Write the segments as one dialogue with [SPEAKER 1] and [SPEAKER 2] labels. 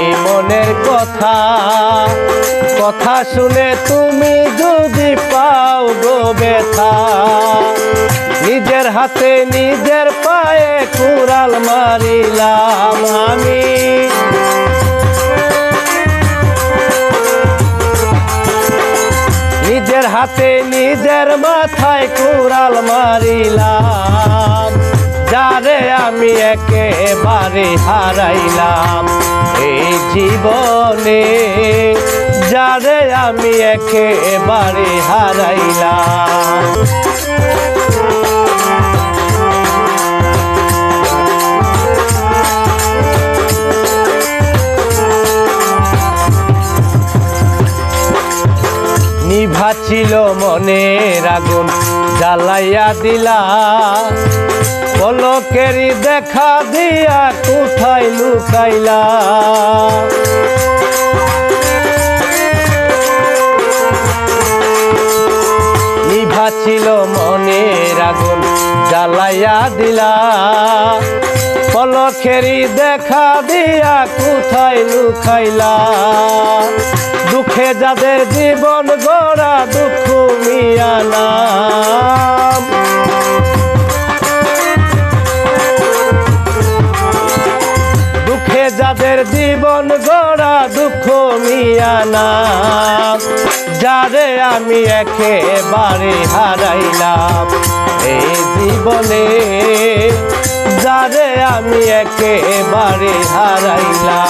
[SPEAKER 1] এই মনের কথা কথা শুনে তুমি যদি পাও গো ব্যথা, নিজের হাতে নিজের পায়ে কুড়াল মারিলাম আমি। নিজের হাতে নিজের মাথায় কুড়াল মারিলাম। যারে আমি একেবারে হারাইলাম এই জীবনে। যারে আমি একেবারে হারাইলাম। নিভা ছিল মনের আগুন, জ্বালাইয়া দিলা। পলকেরি দেখা দিয়া কোথায় লুকাইলা? ছিল মনের আগুন, জ্বালাইয়া দিলা। পলকেরি দেখা দিয়া কোথায় লুকাইলা? দুঃখে যাদের জীবন গড়া দুঃখ মিয়া নাম জীবন গড়া দুঃখ মিয়ানা যারে আমি একেবারে হারাইলাম এই জীবনে যারে আমি একেবারে হারাইলাম।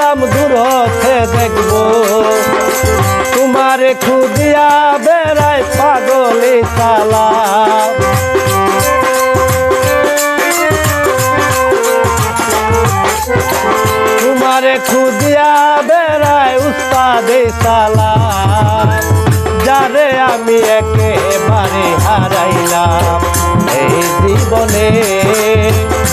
[SPEAKER 1] পেলাম দূর হতে দেখব। তোমারে খুদিয়া বেড়াই পাগলি সালা তোমারে খুদিয়া বেড়াই উস্তাদে সালা যারে আমি একেবারে হারাইলাম এই জীবনে।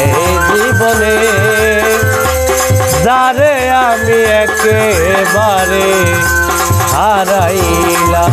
[SPEAKER 1] এই জীবনে যারে আমি একেবারে হারাইলা